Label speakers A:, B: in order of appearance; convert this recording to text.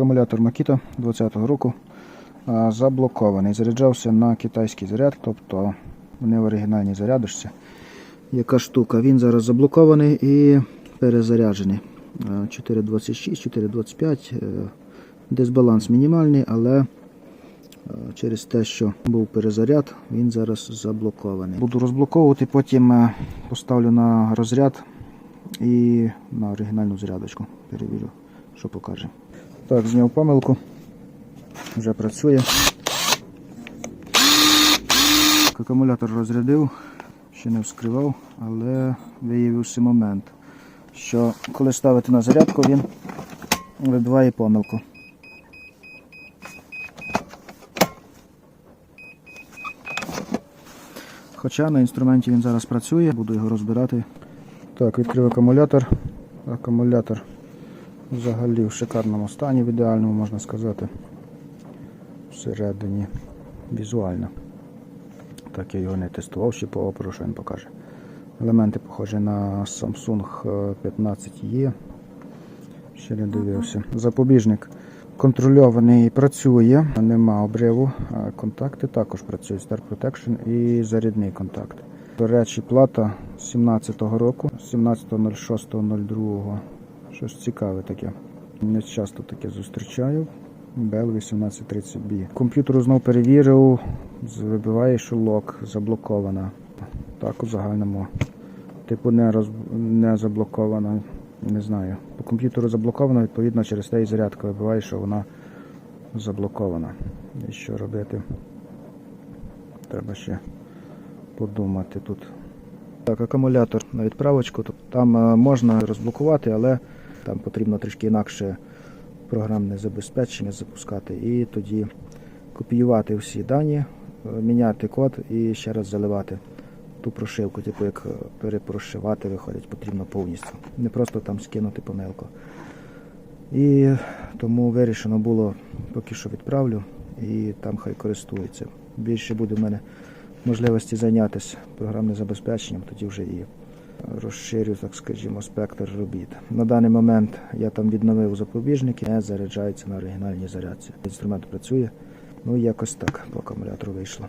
A: Акумулятор Makita 20-го року заблокований. Заряджався на китайський заряд, тобто не в оригінальній зарядочці. Яка штука? Він зараз заблокований і перезаряджений. 4.26, 4.25. е, Дисбаланс мінімальний, але е, через те, що був перезаряд, він зараз заблокований. Буду розблоковувати, потім е, поставлю на розряд і на оригінальну зарядочку. Перевірю, що покаже. Так, зняв помилку. Вже працює. Акумулятор розрядив, ще не вскривав, але виявився момент, що коли ставити на зарядку, він вибиває помилку. Хоча на інструменті він зараз працює, буду його розбирати. Так, відкрив акумулятор. Акумулятор взагалі в шикарному стані, в ідеальному можна сказати. Всередині візуально. Так я його не тестував, ще по оперу, що він покаже. Елементи похожі на Samsung 15E. Ще не дивився. Запобіжник контрольований працює, нема обриву. Контакти також працюють. Star Protection і зарядний контакт. До речі, плата 17-го року, 17.06.02. Щось цікаве таке. Не часто таке зустрічаю. Bell 1830B. Комп'ютер знов перевірив, вибиває, що лок заблокована. Так у загальному. Типу не, роз... не заблокована. Не знаю. По комп'ютеру заблоковано, відповідно, через те і зарядка вибиває, що вона заблокована. І що робити? Треба ще подумати тут. Так, акумулятор на відправочку. Тобто Там е, можна розблокувати, але там потрібно трішки інакше програмне забезпечення запускати і тоді копіювати всі дані, е, міняти код і ще раз заливати ту прошивку, типу як е, перепрошивати виходить, потрібно повністю. Не просто там скинути помилку. І тому вирішено було, поки що відправлю, і там хай користується. Більше буде в мене можливості зайнятися програмним забезпеченням, тоді вже і розширю, так скажімо, спектр робіт. На даний момент я там відновив запобіжники, не заряджаються на оригінальній зарядці. Інструмент працює. Ну якось так по акумулятору вийшло.